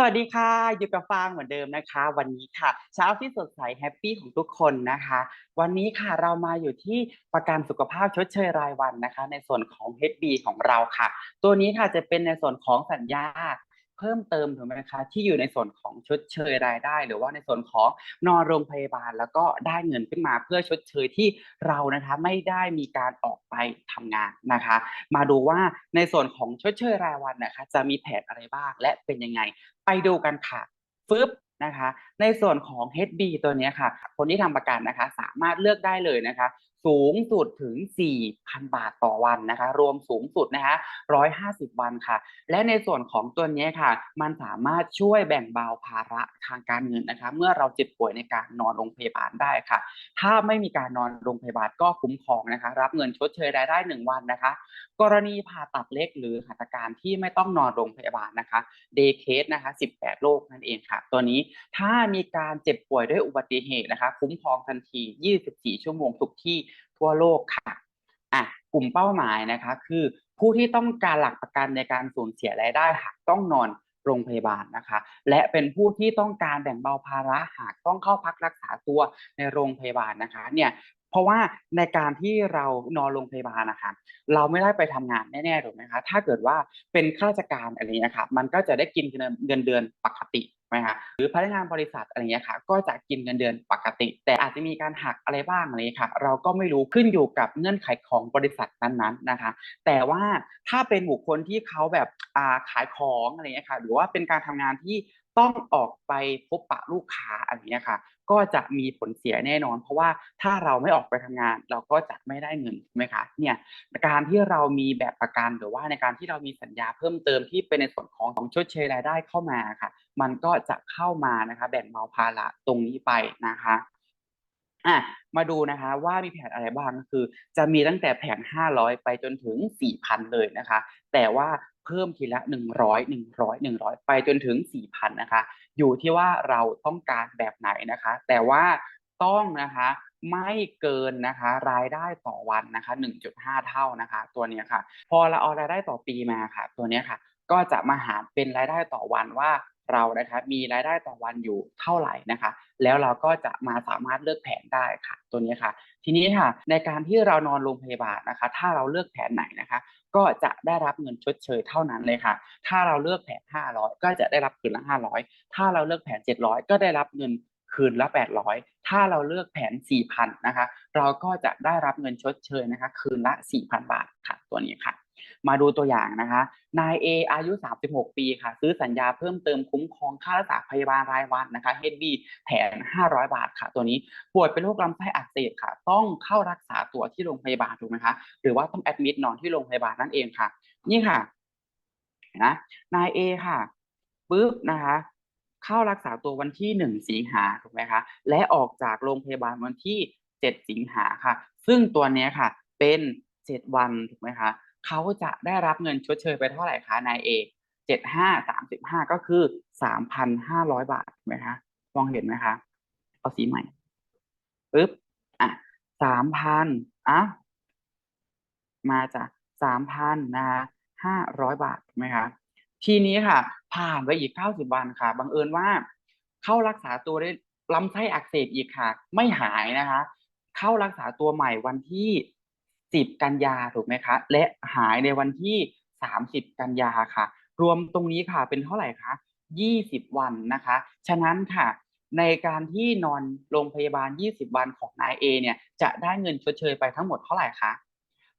สวัสดีค่ะอยู่กับฟางเหมือนเดิมนะคะ วันนี้ค่ะ เช้าที่สดใสแฮปปี้ของทุกคนนะคะ วันนี้ค่ะเรามาอยู่ที่ประกันสุขภาพชดเชยรายวันนะคะ ในส่วนของ HB ของเราค่ะ ตัวนี้ค่ะจะเป็นในส่วนของสัญญา เพิ่มเติมถูกไหมคะที่อยู่ในส่วนของชดเชยรายได้ หรือว่าในส่วนของนอนโรงพยาบาลแล้วก็ได้เงินขึ้นมาเพื่อชดเชยที่เรานะคะไม่ได้มีการออกไปทำงานนะคะ มาดูว่าในส่วนของชดเชยรายวันนะคะ จะมีแผนอะไรบ้างและเป็นยังไง ไปดูกันค่ะฟึบนะคะในส่วนของ HB ตัวนี้ค่ะ คนที่ทำประกันนะคะ สามารถเลือกได้เลยนะคะ สูงสุดถึง 4,000 บาทต่อวันนะคะ รวมสูงสุดนะคะ 150 วันค่ะ และในส่วนของตัวนี้ค่ะ มันสามารถช่วยแบ่งเบาภาระทางการเงินนะคะ เมื่อเราเจ็บป่วยในการนอนโรงพยาบาลได้ค่ะ ถ้าไม่มีการนอนโรงพยาบาลก็คุ้มครองนะคะ รับเงินชดเชยรายได้ 1 วันนะคะ กรณีผ่าตัดเล็กหรือหัตถการที่ไม่ต้องนอนโรงพยาบาลนะคะ day case นะคะ 18 โรคนั่นเองค่ะ ตัวนี้ถ้ามีการเจ็บป่วยด้วยอุบัติเหตุนะคะ คุ้มครองทันที 24 ชั่วโมงทุกที่ ทั่วโลกค่ะอะกลุ่มเป้าหมายนะคะ คือผู้ที่ต้องการหลักประกันในการสูญเสียรายได้หากต้องนอนโรงพยาบาลนะคะ และเป็นผู้ที่ต้องการแบ่งเบาภาระหากต้องเข้าพักรักษาตัวในโรงพยาบาลนะคะเนี่ยเพราะว่าในการที่เรานอนโรงพยาบาลนะคะเราไม่ได้ไปทำงานแน่ๆถูกไหมคะถ้าเกิดว่าเป็นข้าราชการอะไรเงี้ยค่ะมันก็จะได้กินเงินเดือนปกติ ไหมคะหรือพนักงานบริษัทอะไรเงี้ยค่ะ ก็จะกินเงินเดือนปกติ แต่อาจจะมีการหักอะไรบ้างอะไรค่ะ เราก็ไม่รู้ขึ้นอยู่กับเงื่อนไขของบริษัทนั้นๆนะคะ แต่ว่าถ้าเป็นบุคคลที่เขาแบบขายของอะไรเงี้ยค่ะ หรือว่าเป็นการทำงานที่ต้องออกไปพบปะลูกค้าอะไรเงี้ยค่ะ ก็จะมีผลเสียแน่นอน เพราะว่าถ้าเราไม่ออกไปทำงาน เราก็จะไม่ได้เงินใช่ไหมคะเนี่ยการที่เรามีแบบประกันหรือว่าในการที่เรามีสัญญาเพิ่มเติมที่เป็นในส่วนของของชดเชยรายได้เข้ามาค่ะ มันก็จะเข้ามานะคะ แบ่งเบาภาระตรงนี้ไปนะคะอะมาดูนะคะว่ามีแผนอะไรบ้างก็คือ จะมีตั้งแต่แผน 500 ไปจนถึง 4,000 เลยนะคะ แต่ว่า เพิ่มทีละ 100 100 100 ไปจนถึง 4,000 นะคะ อยู่ที่ว่าเราต้องการแบบไหนนะคะ แต่ว่าต้องนะคะไม่เกินนะคะรายได้ต่อวันนะคะ 1.5 เท่านะคะ ตัวนี้ค่ะ พอเราเอารายได้ต่อปีมาค่ะ ตัวนี้ค่ะ ก็จะมาหารเป็นรายได้ต่อวันว่า เรานะคะมีรายได้ต่อวันอยู่เท่าไหร่นะคะ แล้วเราก็จะมาสามารถเลือกแผนได้ค่ะ ตัวนี้ค่ะ ทีนี้ค่ะ ในการที่เรานอนโรงพยาบาลนะคะ ถ้าเราเลือกแผนไหนนะคะ ก็จะได้รับเงินชดเชยเท่านั้นเลยค่ะ ถ้าเราเลือกแผน 500 ก็จะได้รับคืนละ 500 ถ้าเราเลือกแผน 700 ก็ได้รับเงินคืนละ 800 ถ้าเราเลือกแผน 4,000 นะคะ เราก็จะได้รับเงินชดเชยนะคะ คืนละ 4,000 บาทค่ะ ตัวนี้ค่ะ มาดูตัวอย่างนะคะ นาย A อายุ 36 ปีค่ะ ซื้อสัญญาเพิ่มเติมคุ้มครองค่ารักษาพยาบาลรายวันนะคะ HB แผน500 บาทค่ะ ตัวนี้ป่วยเป็นโรคลำไส้อักเสบค่ะ ต้องเข้ารักษาตัวที่โรงพยาบาลถูกไหมคะหรือว่าต้องแอดมิดนอนที่โรงพยาบาลนั่นเองค่ะ นี่ค่ะนะนาย A ค่ะปึ๊บนะคะเข้ารักษาตัววันที่1สิงหาถูกไหมคะและออกจากโรงพยาบาลวันที่7สิงหาค่ะ ซึ่งตัวนี้ค่ะ เป็น7วันถูกไหมคะ เขาจะได้รับเงินชดเชยไปเท่าไหร่คะนายเอเจ็ดห้าสามสิบห้าก็คือสามพันห้าร้อยบาทไหมคะมองเห็นไหมคะเอาสีใหม่ปึ๊บอะสามพันอะมาจากสามพันนะคะห้าร้อยบาทไหมคะทีนี้ค่ะ ผ่านไปอีกเก้าสิบวันค่ะบังเอิญว่า เข้ารักษาตัวได้ลำไส้อักเสบอีกค่ะ ไม่หายนะคะ เข้ารักษาตัวใหม่วันที่ 10 กันยาถูกไหมคะ และหายในวันที่ 30 กันยาค่ะ รวมตรงนี้ค่ะเป็นเท่าไหร่คะ20 วันนะคะ ฉะนั้นค่ะ ในการที่นอนโรงพยาบาล 20 วันของนายเอเนี่ยจะได้เงินชดเชยไปทั้งหมดเท่าไหร่คะ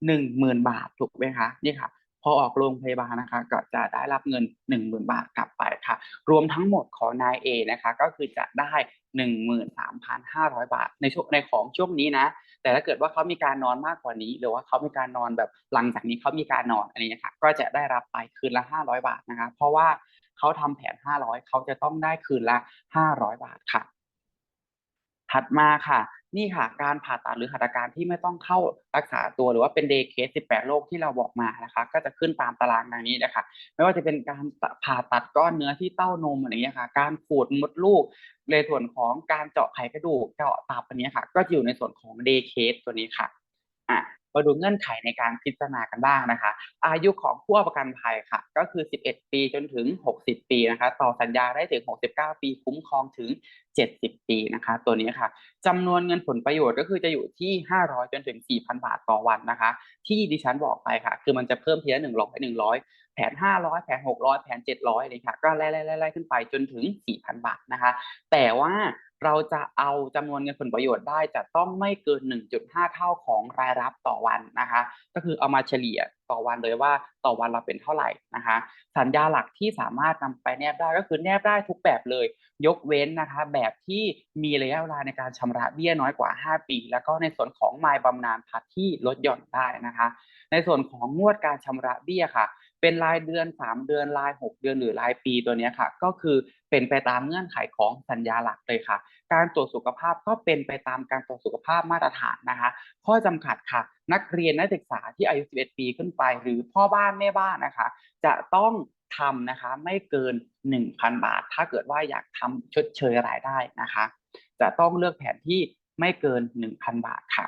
10,000 บาทถูกไหมคะนี่ค่ะพอออกโรงพยาบาลนะคะก็จะได้รับเงิน 10,000 บาทกลับไปค่ะ รวมทั้งหมดของนายเอนะคะ ก็คือจะได้ 13,500 บาทในช่วงในของช่วงนี้นะ แต่ถ้าเกิดว่าเขามีการนอนมากกว่านี้ หรือว่าเขามีการนอนแบบหลังจากนี้เขามีการนอนอะไรเงี้ยค่ะก็จะได้รับไปคืนละ 500 บาทนะคะเพราะว่าเขาทำแผน 500 เขาจะต้องได้คืนละ 500 บาทค่ะ ถัดมาค่ะ นี่ค่ะ การผ่าตัดหรือหัตถการที่ไม่ต้องเข้ารักษาตัวหรือว่าเป็นเดย์เคส 18 โรคที่เราบอกมานะคะ ก็จะขึ้นตามตารางดังนี้นะคะ ไม่ว่าจะเป็นการผ่าตัดก้อนเนื้อที่เต้านมอะไรเงี้ยค่ะ การขูดมดลูกในส่วนของการเจาะไขกระดูกเจาะตับอันนี้ค่ะ ก็อยู่ในส่วนของเดย์เคสตัวนี้ค่ะอะมาดูเงื่อนไขในการพิจารณากันบ้างนะคะ อายุของผู้ประกันภัยค่ะ ก็คือ 11 ปีจนถึง 60 ปีนะคะ ต่อสัญญาได้ถึง 69 ปีคุ้มครองถึง70 ปีนะคะ ตัวนี้ค่ะจำนวนเงินผลประโยชน์ก็คือจะอยู่ที่ 500 จนถึง 4,000 บาทต่อวันนะคะ ที่ดิฉันบอกไปค่ะ คือมันจะเพิ่มทีละ100 100 แผน 500 แผน 600 แผน 700เลยค่ะ ก็ไล่ๆๆขึ้นไปจนถึง 4,000 บาทนะคะ แต่ว่าเราจะเอาจำนวนเงินผลประโยชน์ได้จะต้องไม่เกิน 1.5 เท่าของรายรับต่อวันนะคะ ก็คือเอามาเฉลี่ย ต่อวันเลยว่าต่อวันเราเป็นเท่าไหร่นะคะสัญญาหลักที่สามารถนำไปแนบได้ก็คือแนบได้ทุกแบบเลย ยกเว้นนะคะแบบที่มีระยะเวลาในการชำระเบี้ยน้อยกว่า 5 ปี แล้วก็ในส่วนของไมล์บำนาญพักที่ลดหย่อนได้นะคะ ในส่วนของงวดการชำระเบี้ยค่ะ เป็นรายเดือน 3 เดือนราย6 เดือนหรือรายปีตัวนี้ค่ะ ก็คือเป็นไปตามเงื่อนไขของสัญญาหลักเลยค่ะ การตรวจสุขภาพก็เป็นไปตามการตรวจสุขภาพมาตรฐานนะคะ ข้อจำกัดค่ะ นักเรียนนักศึกษาที่อายุ 11 ปีขึ้นไป หรือพ่อบ้านแม่บ้านนะคะ จะต้องทำนะคะไม่เกิน 1,000 บาท ถ้าเกิดว่าอยากทำชดเชยรายได้นะคะ จะต้องเลือกแผนที่ไม่เกิน 1,000 บาทค่ะ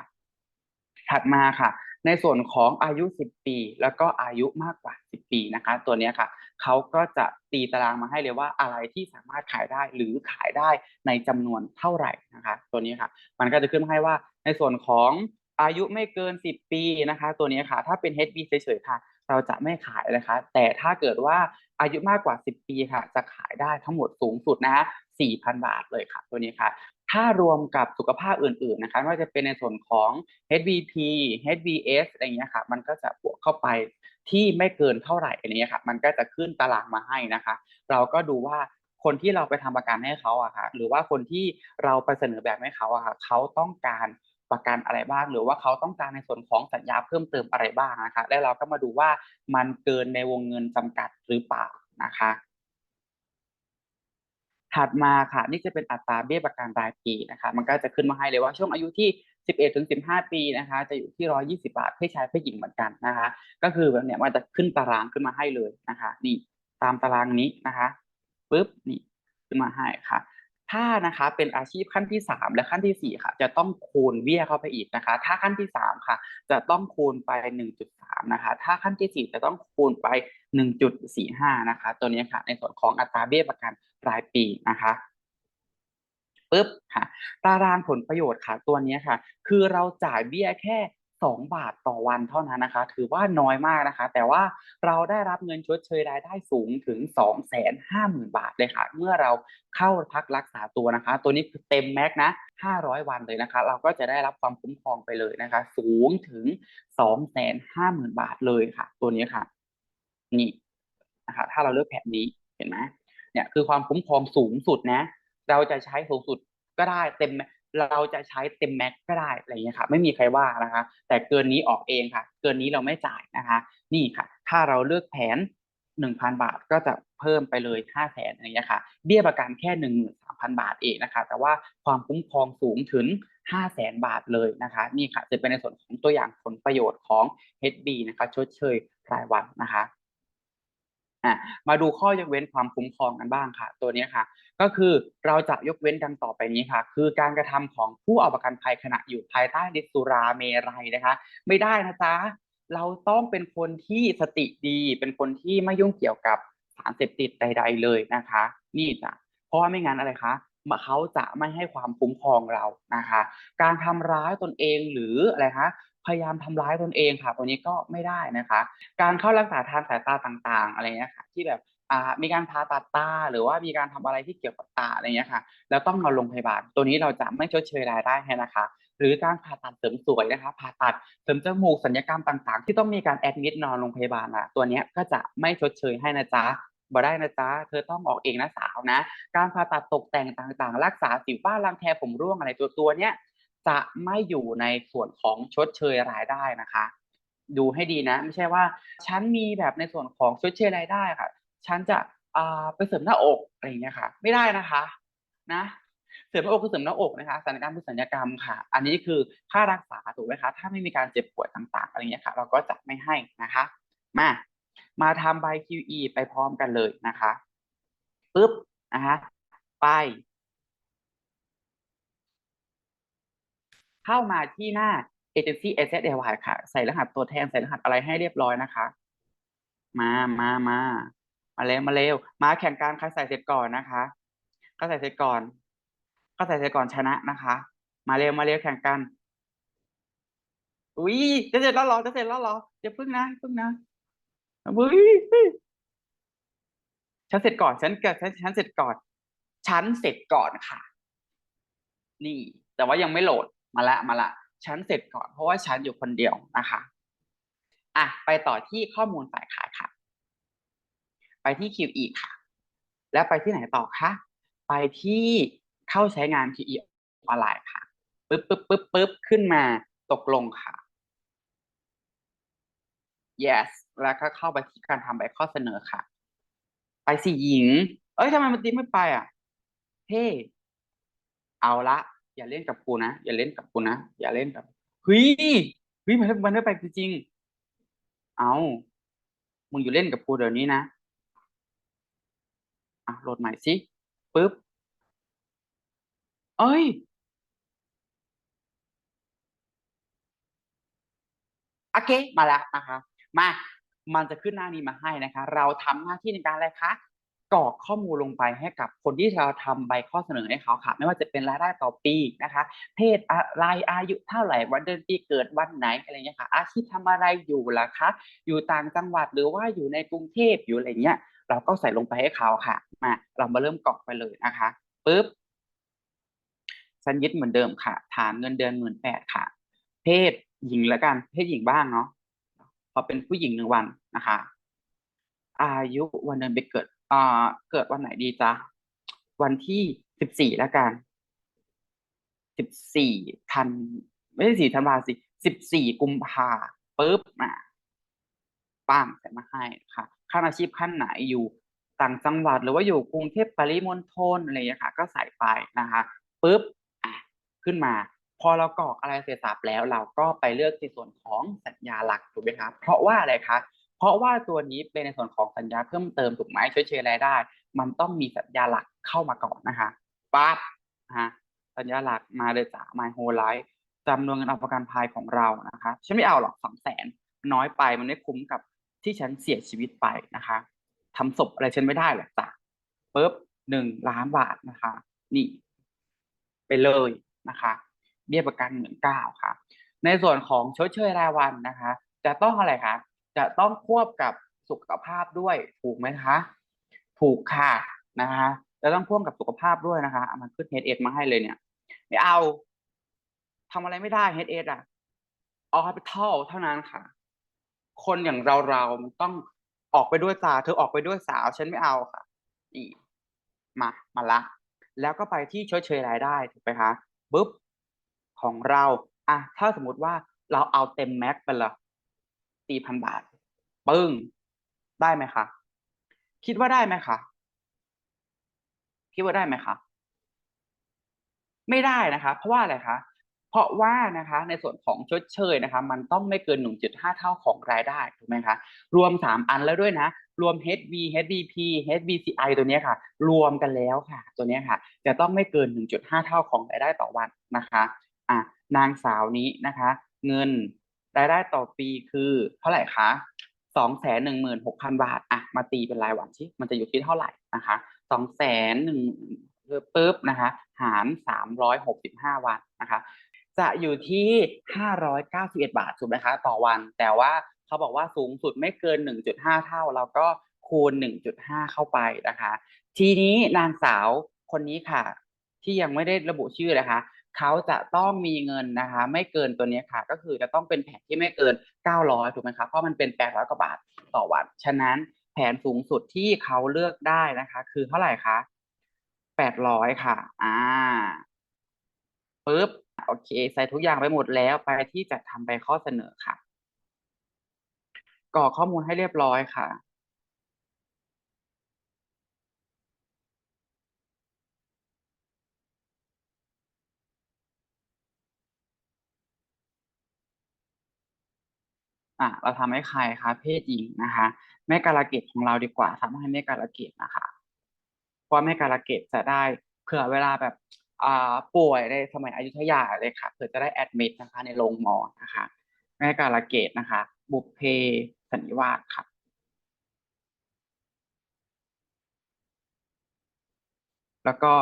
ถัดมาค่ะ ในส่วนของอายุ 10 ปี แล้วก็อายุมากกว่า 10 ปีนะคะ ตัวนี้ค่ะเขาก็จะตีตารางมาให้เลยว่าอะไรที่สามารถขายได้หรือขายได้ในจำนวนเท่าไหร่นะคะ ตัวนี้ค่ะ มันก็จะขึ้นมาให้ว่าในส่วนของอายุไม่เกิน 10 ปีนะคะ ตัวนี้ค่ะ ถ้าเป็น HB เฉยๆค่ะ เราจะไม่ขายนะคะ แต่ถ้าเกิดว่าอายุมากกว่า 10 ปีค่ะ จะขายได้ทั้งหมดสูงสุดนะฮะ4,000 บาทเลยค่ะ ตัวนี้ค่ะ ถ้ารวมกับสุขภาพอื่นๆนะคะไม่ว่าจะเป็นในส่วนของ HVP HVS อะไรเงี้ยค่ะ มันก็จะบวกเข้าไปที่ไม่เกินเท่าไหร่อันนี้ค่ะ มันก็จะขึ้นตารางมาให้นะคะ เราก็ดูว่าคนที่เราไปทำประกันให้เขาอะค่ะ หรือว่าคนที่เราไปเสนอแบบให้เขาอะค่ะ เขาต้องการประกันอะไรบ้าง หรือว่าเขาต้องการในส่วนของสัญญาเพิ่มเติมอะไรบ้างนะคะ แล้วเราก็มาดูว่ามันเกินในวงเงินจำกัดหรือเปล่านะคะ ถัดมาค่ะ นี่จะเป็นอัตราเบี้ยประกันรายปีนะคะ มันก็จะขึ้นมาให้เลยว่าช่วงอายุที่ 11ถึง15 ปีนะคะ จะอยู่ที่ 120 บาทเพศชายเพศหญิงเหมือนกันนะคะ ก็คือแบบเนี้ยมันจะขึ้นตารางขึ้นมาให้เลยนะคะ นี่ตามตารางนี้นะคะปุ๊บนี่ขึ้นมาให้ค่ะ ถ้านะคะเป็นอาชีพขั้นที่ 3 และขั้นที่ 4 ค่ะ จะต้องคูณเบี้ยเข้าไปอีกนะคะ ถ้าขั้นที่ 3 ค่ะ จะต้องคูณไป 1.3 นะคะ ถ้าขั้นที่ 4 จะต้องคูณไป 1.45 นะคะ ตัวนี้ค่ะ ในส่วนของอัตราเบี้ยประกัน รายปีนะคะปุ๊บค่ะ ตารางผลประโยชน์ค่ะ ตัวนี้ค่ะ คือเราจ่ายเบี้ยแค่2บาทต่อวันเท่านั้นนะคะ ถือว่าน้อยมากนะคะ แต่ว่าเราได้รับเงินชดเชยรายได้สูงถึง 250,000 บาทเลยค่ะ เมื่อเราเข้าพักรักษาตัวนะคะ ตัวนี้คือเต็มแม็กนะ 500 วันเลยนะคะ เราก็จะได้รับความคุ้มครองไปเลยนะคะ สูงถึง 250,000 บาทเลยค่ะ ตัวนี้ค่ะ นี่นะคะ ถ้าเราเลือกแผนนี้เห็นไหม เนี่ยคือความคุ้มครองสูงสุดนะ เราจะใช้สูงสุดก็ได้เต็มเราจะใช้เต็มแม็กก็ได้อะไรเงี้ยค่ะไม่มีใครว่านะคะ แต่เกินนี้ออกเองค่ะ เกินนี้เราไม่จ่ายนะคะ นี่ค่ะ ถ้าเราเลือกแผน1,000บาทก็จะเพิ่มไปเลย5 0 0แสนอะไรเงี้ยค่ะ เบี้ยประกันแค่13,000บาทเองนะคะ แต่ว่าความคุ้มครองสูงถึง5 0 0แสนบาทเลยนะคะ นี่ค่ะจะเป็นในส่วนของตัวอย่างผลประโยชน์ของ HB นะคะ ชดเชยรายวันนะคะ อะมาดูข้อยกเว้นความคุ้มครองกันบ้างค่ะ ตัวนี้ค่ะ ก็คือเราจะยกเว้นดังต่อไปนี้ค่ะ คือการกระทำของผู้เอาประกันภัยขณะอยู่ภายใต้ฤทธิ์สุราเมรัยนะคะ ไม่ได้นะจ๊ะเราต้องเป็นคนที่สติดี เป็นคนที่ไม่ยุ่งเกี่ยวกับสารเสพติดใด ๆ เลยนะคะ นี่จ้ะเพราะว่าไม่งั้นอะไรคะเขาจะไม่ให้ความคุ้มครองเรานะคะ การทำร้ายตนเองหรืออะไรคะ พยายามทำร้ายตนเองค่ะตัวนี้ก็ไม่ได้นะคะ การเข้ารักษาทางสายตาต่างๆ อะไรเงี้ยค่ะที่แบบมีการผ่าตัดตาหรือว่ามีการทำอะไรที่เกี่ยวกับตาอะไรเงี้ยค่ะแล้วต้องนอนโรงพยาบาล ตัวนี้เราจะไม่ชดเชยรายได้ให้นะคะ หรือการผ่าตัดเสริมสวยนะคะผ่าตัดเสริมจมูกสัญญกรรมต่างๆ ที่ต้องมีการแอดมิดนอนโรงพยาบาลอะตัวนี้ก็จะไม่ชดเชยให้นะจ๊ะบ่ได้นะจ๊ะ เธอต้องออกเองนะสาวนะ การผ่าตัดตกแต่งต่างๆ รักษาสิวฝ้ารังแคผมร่วงอะไรตัวตัวเนี้ย จะไม่อยู่ในส่วนของชดเชยรายได้นะคะ ดูให้ดีนะ ไม่ใช่ว่าฉันมีแบบในส่วนของชดเชยรายได้ค่ะ ฉันจะอไปเสริมหน้าอกอะไรอย่างเงี้ยค่ะ ไม่ได้นะคะ นะเสริมหน้าอกคือเสริมหน้าอกนะคะสัญญกรรมคือสัญญกรรมค่ะ อันนี้คือค่ารักษาถูกไหมคะ ถ้าไม่มีการเจ็บป่วยต่างๆอะไรเงี้ยค่ะ เราก็จะไม่ให้นะคะ มามาทำใบ QE ไปพร้อมกันเลยนะคะปึ๊บนะคะไป เข้ามาที่หน้า agency asset ay ค่ะ ใส่รหัสตัวแทนใส่รหัสอะไรให้เรียบร้อยนะคะ มามามามาเร็วมาเร็วมาแข่งการใครใส่เสร็จก่อนนะคะก็ใส่เสร็จก่อนก็ใส่เสร็จก่อนชนะนะคะ มาเร็วมาเร็วแข่งกันอุ้ยจะเสร็จแล้วหรอจะเสร็จแล้วหรออย่าพึ่งนะพึ่งนะอุ้ยฉันเสร็จก่อนฉันเกิดฉันฉันเสร็จก่อนฉันเสร็จก่อนค่ะ นี่ แต่ว่ายังไม่โหลด มาละมาละฉันเสร็จก่อนเพราะว่าฉันอยู่คนเดียวนะคะอะไปต่อที่ข้อมูลฝ่ายขายค่ะ ไปที่ QE ค่ะ แล้วไปที่ไหนต่อคะไปที่เข้าใช้งาน QE ออนไลน์ค่ะปึ๊บปึ๊บปึ๊บปึ๊บขึ้นมาตกลงค่ะ yes แล้วก็เข้าไปที่การทำใบข้อเสนอค่ะ ไปสี่หญิง เอ้ยทำไมมันตีไม่ไปอะเฮ้เอาละ อย่าเล่นกับกูนะ อย่าเล่นกับกูนะ อย่าเล่นกับเฮ้ยเฮ้ยมันมันไม่ไปจริงๆเอามึงอยู่เล่นกับกูเดี๋ยวนี้นะอะโหลดใหม่สิปึ๊บเอ้ยโอเค มาแล้วนะคะ มา มันจะขึ้นหน้านี้มาให้นะคะ เราทำหน้าที่ในการอะไรคะ กรอกข้อมูลลงไปให้กับคนที่เราทำใบข้อเสนอให้เขาค่ะ ไม่ว่าจะเป็นรายได้ต่อปีนะคะ เพศอะไรอายุเท่าไหร่วันเดือนปีเกิดวันไหนอะไรเงี้ยค่ะ อาชีพทำอะไรอยู่ล่ะคะ อยู่ต่างจังหวัดหรือว่าอยู่ในกรุงเทพอยู่อะไรเงี้ย เราก็ใส่ลงไปให้เขาค่ะ มาเรามาเริ่มกรอกไปเลยนะคะปึ๊บฉันยึดเหมือนเดิมค่ะ ฐานเงินเดือนหมื่นแปดค่ะ เพศหญิงแล้วกัน เพศหญิงบ้างเนาะพอเป็นผู้หญิงหนึ่งวันนะคะ อายุวันเดือนปีเกิด อ่าเกิดวันไหนดีจ๊ะ วันที่สิบสี่แล้วกันสิบสี่ธันไม่ใช่สี่ธันวาสิสิบสี่กุมภาปุ๊บมาป้ามใส่มาให้ค่ะขั้นอาชีพขั้นไหนอยู่ต่างจังหวัดหรือว่าอยู่กรุงเทพปริมณฑลอะไรอย่างเงี้ยค่ะ ก็ใส่ไปนะคะปุ๊บอะขึ้นมา พอเรากรอกอะไรเสร็จสับแล้ว เราก็ไปเลือกในส่วนของสัญญาหลักถูกไหมครับเพราะว่าอะไรคะ เพราะว่าตัวนี้เป็นในส่วนของสัญญาเพิ่มเติมถูกไหมช่วยเชยรายได้ มันต้องมีสัญญาหลักเข้ามาก่อนนะคะปั๊บนะฮะสัญญาหลักมาเลยจ้ะ My Whole Life จำนวนเงินเอาประกันภัยของเรานะคะฉันไม่เอาหรอกสองแสนน้อยไปมันไม่คุ้มกับที่ฉันเสียชีวิตไปนะคะทำศพอะไรฉันไม่ได้หรอกจ้ะปุ๊บหนึ่งล้านบาทนะคะ นี่ ไปเลยนะคะ เบี้ยประกันหมื่นเก้าค่ะ ในส่วนของชดเชยรายวันนะคะ จะต้องอะไรคะ จะต้องควบกับสุขภาพด้วยถูกไหมคะ ถูกค่ะนะคะจะต้องพ่วงกับสุขภาพด้วยนะคะเอามันขึ้น h ดเอ็ดมาให้เลยเนี่ยไม่เอาทำอะไรไม่ได้ h ดเอ็ดอะเอาไปเท่าเท่านั้นค่ะ คนอย่างเราเรามันต้องออกไปด้วยสาเธอออกไปด้วยสาวฉันไม่เอาค่ะนี่มามาละ แล้วก็ไปที่ชดเชยรายได้ถูกไหมคะปุ๊บของเรา อะถ้าสมมติว่าเราเอาเต็มแม็กไปละ สี่พันบาท ปึ้ง ได้ไหมคะ คิดว่าได้ไหมคะ คิดว่าได้ไหมคะ ไม่ได้นะคะ เพราะว่าอะไรคะ เพราะว่านะคะ ในส่วนของชดเชยนะคะ มันต้องไม่เกิน 1.5 เท่าของรายได้ถูกไหมคะ รวม 3 อันแล้วด้วยนะ รวม HB HBP HBCI ตัวนี้ค่ะ รวมกันแล้วค่ะ ตัวนี้ค่ะ จะต้องไม่เกิน 1.5 เท่าของรายได้ต่อวันนะคะ อะ นางสาวนี้นะคะ เงิน รายได้ต่อปีคือเท่าไหร่คะสองแสนหนึ่งหมื่นหกพันบาทอะมาตีเป็นรายวันที่มันจะอยู่ที่เท่าไหร่นะคะสองแสนหนึ่งปุ๊บนะคะหารสามร้อยหกสิบห้าวันนะคะ จะอยู่ที่ห้าร้อยเก้าสิบเอ็ดบาทถูกไหมคะต่อวัน แต่ว่าเขาบอกว่าสูงสุดไม่เกินหนึ่งจุดห้าเท่า เราก็คูณหนึ่งจุดห้าเข้าไปนะคะ ทีนี้นางสาวคนนี้ค่ะ ที่ยังไม่ได้ระบุชื่อนะคะ เขาจะต้องมีเงินนะคะ ไม่เกินตัวนี้ค่ะ ก็คือจะต้องเป็นแผนที่ไม่เกิน 900 ถูกไหมคะเพราะมันเป็น 800 กว่าบาทต่อวัน ฉะนั้นแผนสูงสุดที่เขาเลือกได้นะคะ คือเท่าไหร่คะ800 ค่ะ อ่าปึ๊บโอเค ใส่ทุกอย่างไปหมดแล้วไปที่จะทำใบข้อเสนอค่ะกรอกข้อมูลให้เรียบร้อยค่ะ อะเราทำให้ใครคะเพศหญิงนะคะแม่กาลเกตของเราดีกว่าทำให้แม่กาลเกตนะคะเพราะแม่กาลเกตจะได้เผื่อเวลาแบบอ่าป่วยในสมัยอยุธยาเลยค่ะเผื่อจะได้แอดมิดนะคะในโรงหมอนะคะแม่กาลเกตนะคะ บุพเพสันนิวาสค่ะแล้วก็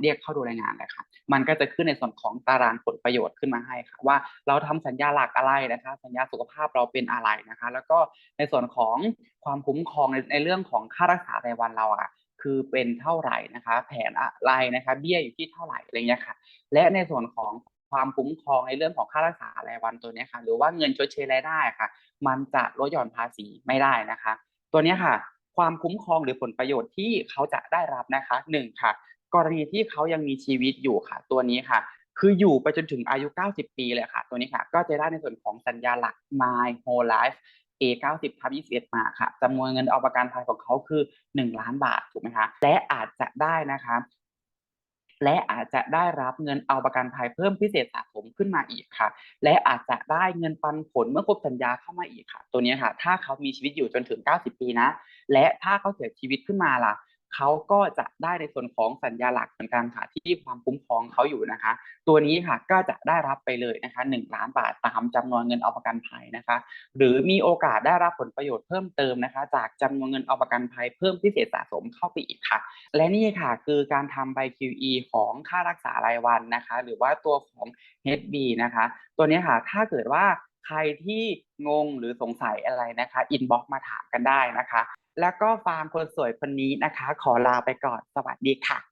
เรียกเข้าดูรายงานเลยค่ะ มันก็จะขึ้นในส่วนของตารางผลประโยชน์ขึ้นมาให้ค่ะว่าเราทำสัญญาหลักอะไรนะคะ สัญญาสุขภาพเราเป็นอะไรนะคะ แล้วก็ในส่วนของความคุ้มครองในในเรื่องของค่ารักษารายวันเราอะคือเป็นเท่าไหร่นะคะ แผนอะไรนะคะ เบี้ยอยู่ที่เท่าไหร่อะไรเงี้ยค่ะ และในส่วนของความคุ้มครองในเรื่องของค่ารักษารายวันตัวเนี้ยค่ะหรือว่าเงินชดเชยรายได้ค่ะ มันจะลดหย่อนภาษีไม่ได้นะคะ ตัวเนี้ยค่ะ ความคุ้มครองหรือผลประโยชน์ที่เขาจะได้รับนะคะหนึ่งค่ะ กรณีที่เขายังมีชีวิตอยู่ค่ะ ตัวนี้ค่ะ คืออยู่ไปจนถึงอายุ 90 ปีเลยค่ะ ตัวนี้ค่ะ ก็จะได้ในส่วนของสัญญาหลัก My Whole Life A 90ทับ21 มาค่ะจำนวนเงินเอาประกันภัยของเขาคือ 1 ล้านบาทถูกไหมคะ และอาจจะได้นะคะ และอาจจะได้รับเงินเอาประกันภัยเพิ่มพิเศษสะสมขึ้นมาอีกค่ะ และอาจจะได้เงินปันผลเมื่อครบสัญญาเข้ามาอีกค่ะ ตัวนี้ค่ะ ถ้าเขามีชีวิตอยู่จนถึง 90 ปีนะ และถ้าเขาเสียชีวิตขึ้นมาล่ะ เขาก็จะได้ในส่วนของสัญญาหลักเหมือนกันค่ะที่ความคุ้มครองเขาอยู่นะคะ ตัวนี้ค่ะก็จะได้รับไปเลยนะคะ1ล้านบาทตามจำนวนเงินเอาประกันภัยนะคะ หรือมีโอกาสได้รับผลประโยชน์เพิ่มเติมนะคะ จากจำนวนเงินเอาประกันภัยเพิ่มพิเศษสะสมเข้าไปอีกค่ะ และนี่ค่ะคือการทำใบ QE ของค่ารักษารายวันนะคะ หรือว่าตัวของ HB นะคะ ตัวนี้ค่ะถ้าเกิดว่าใครที่งงหรือสงสัยอะไรนะคะ อินบ็อกมาถามกันได้นะคะ แล้วก็ฟาร์มคนสวยคนนี้นะคะ ขอลาไปก่อนสวัสดีค่ะ